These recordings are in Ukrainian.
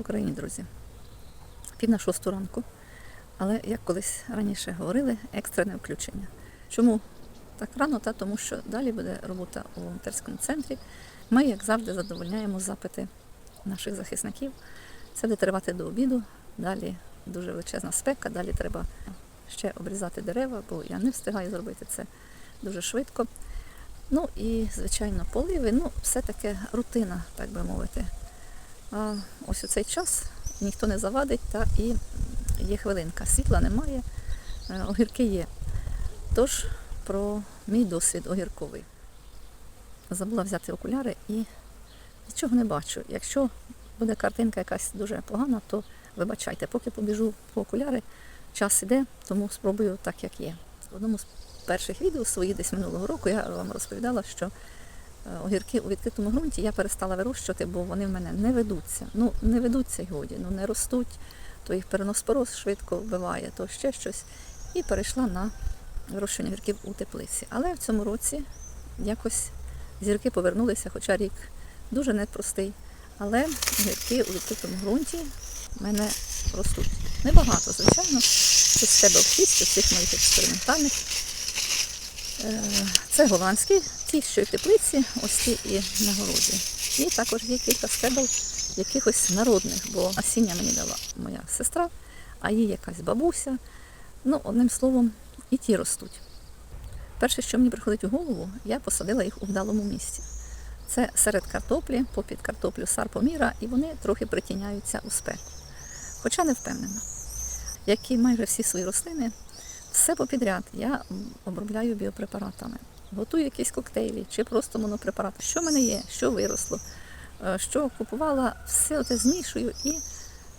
Україні, друзі. Пів на шосту ранку. Але, як колись раніше говорили, екстрене включення. Чому так рано? Та тому що далі буде робота у волонтерському центрі. Ми, як завжди, задовольняємо запити наших захисників. Це буде тривати до обіду. Далі дуже величезна спека, далі треба ще обрізати дерева, бо я не встигаю зробити це дуже швидко. Ну і, звичайно, поливи, ну, все таке рутина, так би мовити. Ось у цей час ніхто не завадить, та і є хвилинка. Світла немає, е, огірки є. Тож про мій досвід огірковий. Забула взяти окуляри і нічого не бачу. Якщо буде картинка якась дуже погана, то вибачайте, поки побіжу по окуляри, час іде, тому спробую так, як є. В одному з перших відео своїх десь минулого року я вам розповідала, що огірки у відкритому ґрунті я перестала вирощувати, бо вони в мене не ведуться. Ну, не ведуться годі, ну не ростуть, то їх переноспороз швидко вбиває, то ще щось. І перейшла на вирощування огірків у теплиці. Але в цьому році якось зірки повернулися, хоча рік дуже непростий. Але огірки у відкритому ґрунті в мене ростуть. Небагато, звичайно. Це з тебе обхість, цих моїх експериментальних. Е, Це голландські, ті, що в теплиці, ось ті і на городі. І також є кілька стебел якихось народних, бо насіння мені дала моя сестра, а їй якась бабуся. Ну, одним словом, і ті ростуть. Перше, що мені приходить у голову, я посадила їх у вдалому місці. Це серед картоплі, попід картоплю сарпоміра, і вони трохи притіняються у спеку. Хоча не впевнена. Як і майже всі свої рослини, все попідряд я обробляю біопрепаратами. Готую якісь коктейлі чи просто монопрепарати. Що в мене є, що виросло, е, що купувала, все оте змішую і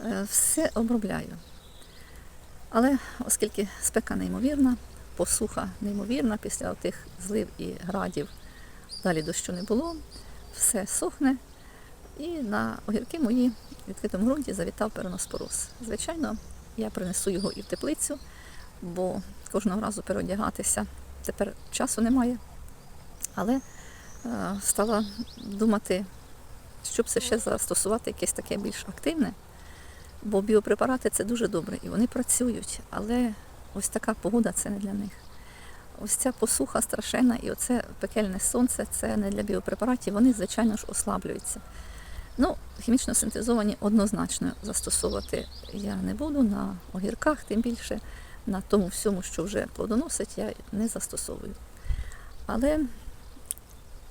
е, все обробляю. Але оскільки спека неймовірна, посуха неймовірна після тих злив і градів, далі дощу не було, все сохне. І на огірки мої в відкритому ґрунті завітав переноспороз. Звичайно, я принесу його і в теплицю, бо кожного разу переодягатися тепер часу немає. Але е, стала думати, щоб це ще застосувати якесь таке більш активне, бо біопрепарати це дуже добре і вони працюють, але ось така погода це не для них. Ось ця посуха страшенна і оце пекельне сонце це не для біопрепаратів, вони, звичайно ж, ослаблюються. Ну, хімічно синтезовані однозначно застосовувати я не буду на огірках, тим більше на тому всьому, що вже плодоносить, я не застосовую. Але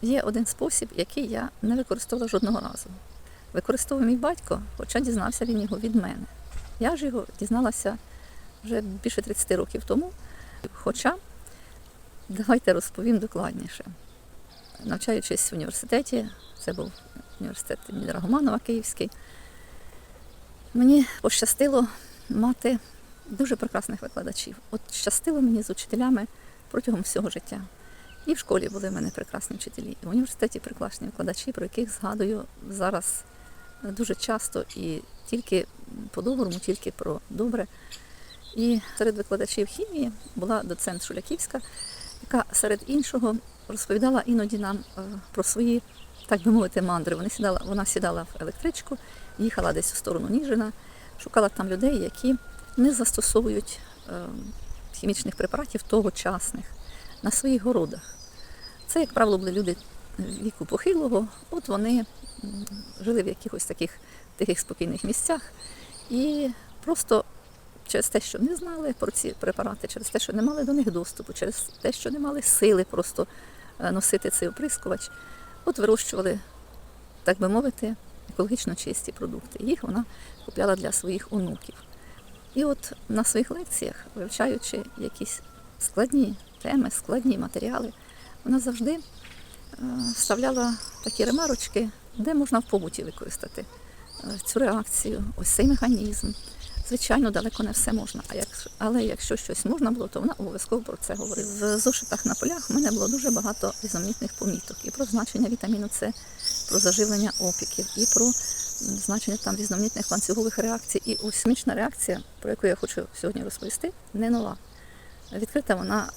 є один спосіб, який я не використовувала жодного разу. Використовує мій батько, хоча дізнався він його від мене. Я ж його дізналася вже більше 30 років тому. Хоча, давайте розповім докладніше. Навчаючись в університеті, це був університет Драгоманова Київський, мені пощастило мати дуже прекрасних викладачів. От щастило мені з учителями протягом всього життя. І в школі були в мене прекрасні вчителі, і в університеті прекрасні викладачі, про яких згадую зараз дуже часто і тільки по-доброму, тільки про добре. І серед викладачів хімії була доцент Шуляківська, яка серед іншого розповідала іноді нам е, про свої, так би мовити, мандри. Вона сідала, вона сідала в електричку, їхала десь у сторону Ніжина, шукала там людей, які не застосовують е, хімічних препаратів тогочасних на своїх городах. Це, як правило, були люди віку похилого, от вони жили в якихось таких тихих спокійних місцях і просто через те, що не знали про ці препарати, через те, що не мали до них доступу, через те, що не мали сили просто е, носити цей оприскувач, от вирощували, так би мовити, екологічно чисті продукти. Їх вона купляла для своїх онуків. І от на своїх лекціях, вивчаючи якісь складні теми, складні матеріали, вона завжди е, вставляла такі ремарочки, де можна в побуті використати е, цю реакцію, ось цей механізм. Звичайно, далеко не все можна. А але якщо щось можна було, то вона обов'язково про це говорила. В зошитах на полях в мене було дуже багато різноманітних поміток і про значення вітаміну С, про заживлення опіків, і про значення там різноманітних ланцюгових реакцій. І ось реакція, про яку я хочу сьогодні розповісти, не нова. Відкрита вона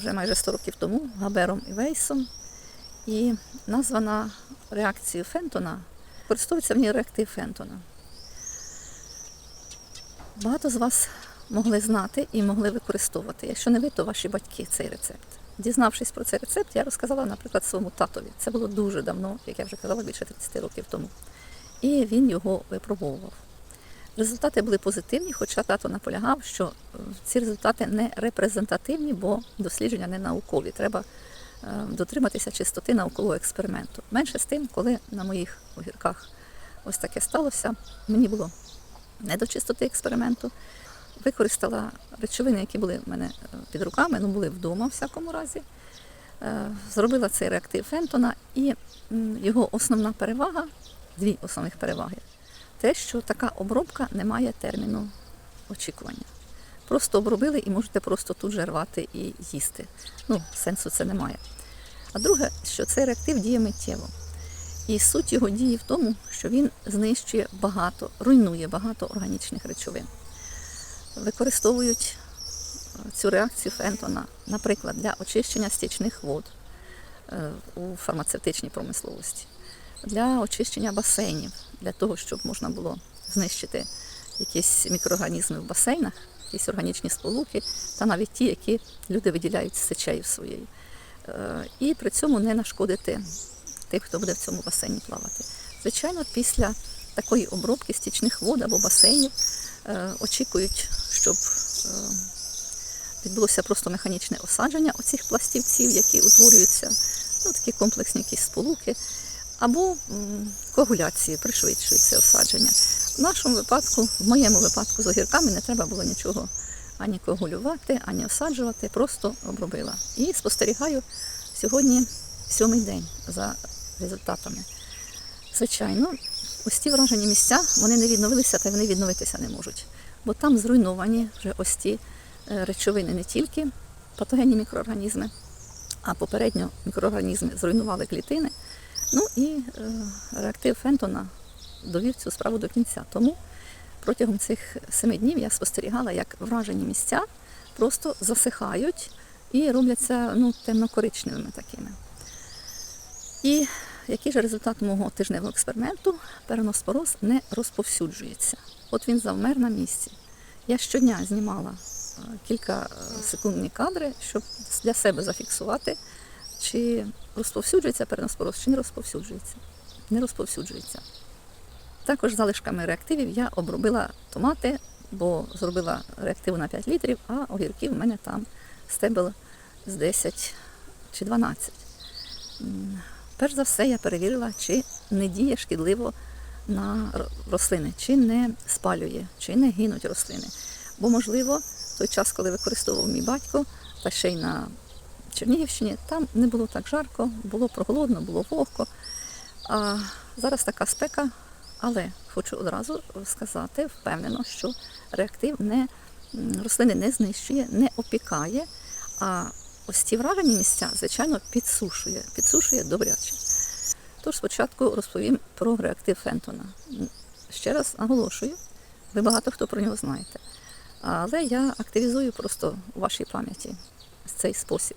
вже майже 100 років тому Габером і Вейсом. І названа реакцією Фентона, використовується в ній реактив Фентона. Багато з вас могли знати і могли використовувати. Якщо не ви, то ваші батьки цей рецепт. Дізнавшись про цей рецепт, я розказала, наприклад, своєму татові. Це було дуже давно, як я вже казала, більше 30 років тому. І він його випробовував. Результати були позитивні, хоча тато наполягав, що е, ці результати не репрезентативні, бо дослідження не наукові. Треба е, дотриматися чистоти наукового експерименту. Менше з тим, коли на моїх огірках ось таке сталося, мені було не до чистоти експерименту. Використала речовини, які були в мене е, під руками, ну були вдома, в всякому разі. Зробила цей реактив Фентона, і його основна перевага, дві основних переваги, те, що така обробка не має терміну очікування. Просто обробили і можете просто тут же рвати і їсти. Ну, сенсу це немає. А друге, що цей реактив діє миттєво. І суть його дії в тому, що він знищує багато, руйнує багато органічних речовин. Використовують е, цю реакцію Фентона, наприклад, для очищення стічних вод е, у фармацевтичній промисловості, для очищення басейнів, для того, щоб можна було знищити якісь мікроорганізми в басейнах, якісь органічні сполуки, та навіть ті, які люди виділяють з сечею своєю. Е, І при цьому не нашкодити тим, хто буде в цьому басейні плавати. Звичайно, після такої обробки стічних вод або басейнів е, очікують, щоб е, відбулося просто механічне осадження оцих пластівців, які утворюються, ну, такі комплексні якісь сполуки, або коагуляції пришвидшують це осадження. В нашому випадку, в моєму випадку з огірками не треба було нічого ані коагулювати, ані осаджувати, просто обробила. І спостерігаю сьогодні сьомий день за результатами. Звичайно, ось ті вражені місця вони не відновилися та вони відновитися не можуть. Бо там зруйновані вже ось ті е, речовини не тільки патогенні мікроорганізми, а попередньо мікроорганізми зруйнували клітини. Ну і е, реактив Фентона довів цю справу до кінця. Тому протягом цих семи днів я спостерігала, як вражені місця просто засихають і робляться ну, темно-коричневими такими. І який же результат мого тижневого експерименту? Переноспороз не розповсюджується. От він завмер на місці. Я щодня знімала е, кілька е, секундні кадри, щоб для себе зафіксувати, чи розповсюджується переноспороз, чи не розповсюджується. Не розповсюджується. Також залишками реактивів я обробила томати, бо зробила реактиву на 5 літрів, а огірків в мене там стебел з 10 чи 12. Перш за все, я перевірила, чи не діє шкідливо на рослини, чи не спалює, чи не гинуть рослини. Бо, можливо, той час, коли використовував мій батько, та ще й на Чернігівщині, там не було так жарко, було прохолодно, було вогко. А зараз така спека, але хочу одразу сказати впевнено, що реактив не, рослини не знищує, не опікає, а ось ці вражені місця, звичайно, підсушує, підсушує добряче. Тож спочатку розповім про реактив Фентона. Ще раз наголошую, ви багато хто про нього знаєте. Але я активізую просто у вашій пам'яті цей спосіб.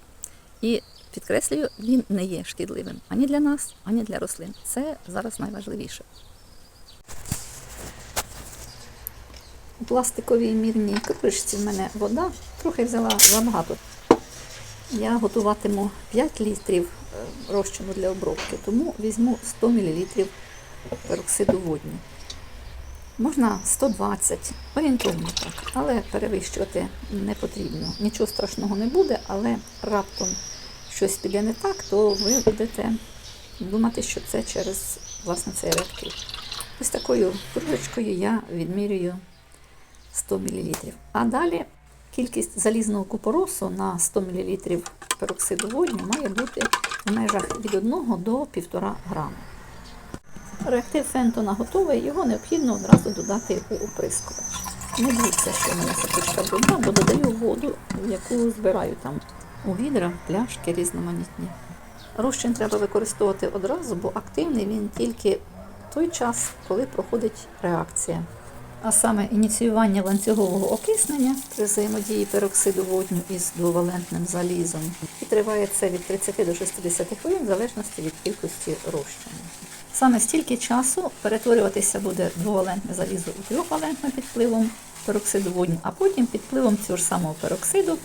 І підкреслюю, він не є шкідливим ані для нас, ані для рослин. Це зараз найважливіше. У пластиковій мірній кришці в мене вода, трохи взяла забагато. Я готуватиму 5 літрів е, розчину для обробки, тому візьму 100 мл пероксиду водню. Можна 120, орієнтовно так, але перевищувати не потрібно. Нічого страшного не буде, але раптом щось піде не так, то ви будете думати, що це через власне цей реактив. Ось такою кружечкою я відмірюю 100 мл. А далі кількість залізного купоросу на 100 мл пероксиду водню має бути в межах від 1 до 1,5 грама. Реактив Фентона готовий, його необхідно одразу додати у оприскувач. Не дивіться, що в мене сапичка брудна, бо додаю воду, яку збираю там у відра, пляшки різноманітні. Розчин треба використовувати одразу, бо активний він тільки той час, коли проходить реакція. А саме ініціювання ланцюгового окиснення при взаємодії пероксиду водню із двовалентним залізом. І триває це від 30 до 60 хвилин в залежності від кількості розчину. Саме стільки часу перетворюватися буде двовалентне залізо у трьохвалентне під впливом пероксиду водню, а потім під впливом цього ж самого пероксиду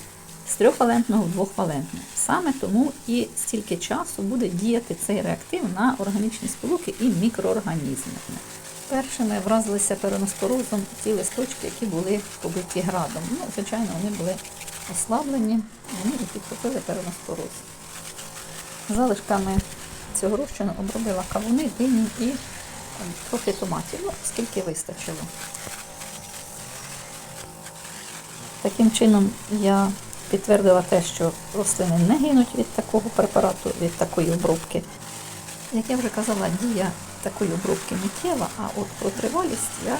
з трьохвалентного в двохвалентне. Саме тому і стільки часу буде діяти цей реактив на органічні сполуки і мікроорганізми. Першими вразилися пероноспорозом ті листочки, які були побиті градом. Ну, звичайно, вони були ослаблені, вони і підхопили пероноспороз. Залишками цього розчину обробила кавуни, дині і е, трохи томатів, ну, скільки вистачило. Таким чином я підтвердила те, що рослини не гинуть від такого препарату, від такої обробки. Як я вже казала, дія такої обробки миттєва, а от про тривалість я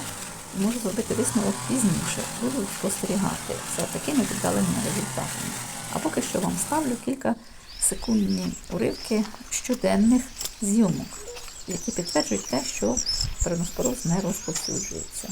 можу зробити висновок пізніше. Буду спостерігати за такими віддаленими результатами. А поки що вам ставлю кілька секундні уривки щоденних зйомок, які підтверджують те, що переноспороз не розповсюджується.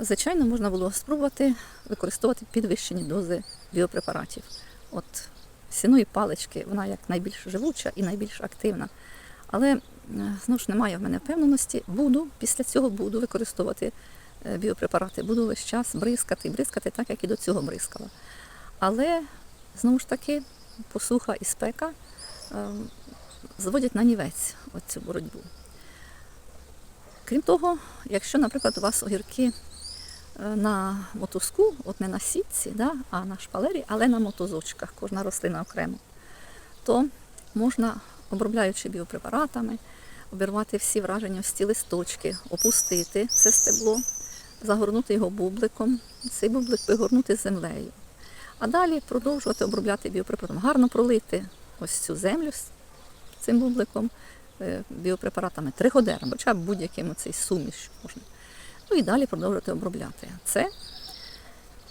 Звичайно, можна було спробувати використовувати підвищені дози біопрепаратів. От сіної палички, вона як найбільш живуча і найбільш активна. Але е, знову ж немає в мене впевненості. Буду після цього буду використовувати е, біопрепарати, буду весь час бризкати, бризкати так, як і до цього бризкала. Але знову ж таки посуха і спека е, зводять на нівець цю боротьбу. Крім того, якщо, наприклад, у вас огірки на мотузку, от не на сітці, да, а на шпалері, але на мотузочках, кожна рослина окремо, то можна, обробляючи біопрепаратами, обірвати всі враження ці листочки, опустити це стебло, загорнути його бубликом, цей бублик вигорнути землею. А далі продовжувати обробляти біопрепаратом. Гарно пролити ось цю землю з цим бубликом, е, біопрепаратами, триходером, хоча б будь-яким цей суміш можна. І далі продовжувати обробляти. Це,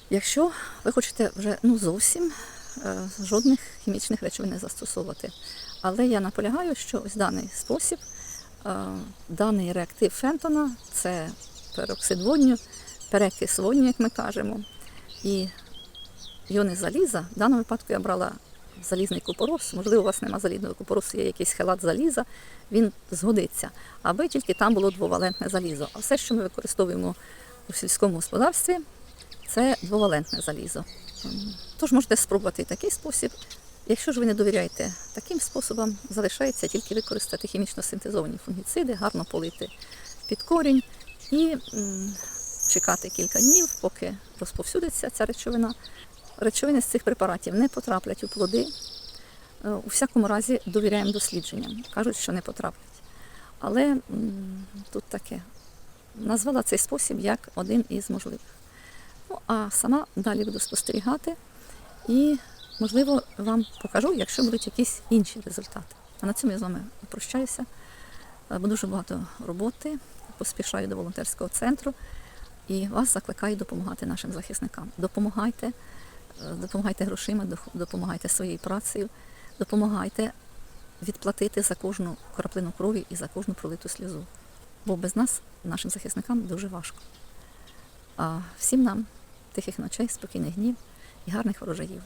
якщо ви хочете вже ну, зовсім е, жодних хімічних речовин не застосовувати. Але я наполягаю, що ось даний спосіб, е, даний реактив Фентона це пероксид водню, перекис водню, як ми кажемо. І іони заліза. В даному випадку я брала залізний купорос. Можливо, у вас нема залізного купоросу, є якийсь хелат заліза, він згодиться. Аби тільки там було двовалентне залізо. А все, що ми використовуємо у сільському господарстві, це двовалентне залізо. Тож можете спробувати і такий спосіб. Якщо ж ви не довіряєте таким способам, залишається тільки використати хімічно синтезовані фунгіциди, гарно полити під корінь і чекати кілька днів, поки розповсюдиться ця речовина. Речовини з цих препаратів не потраплять у плоди. Е, У всякому разі довіряємо дослідженням. Кажуть, що не потраплять. Але тут таке. Назвала цей спосіб як один із можливих. Ну, а сама далі буду спостерігати і, можливо, вам покажу, якщо будуть якісь інші результати. А на цьому я з вами прощаюся. Е, Бо дуже багато роботи, поспішаю до волонтерського центру і вас закликаю допомагати нашим захисникам. Допомагайте, допомагайте грошима, допомагайте своєю працею, допомагайте відплатити за кожну краплину крові і за кожну пролиту сльозу. Бо без нас, нашим захисникам, дуже важко. А всім нам тихих ночей, спокійних днів і гарних врожаїв.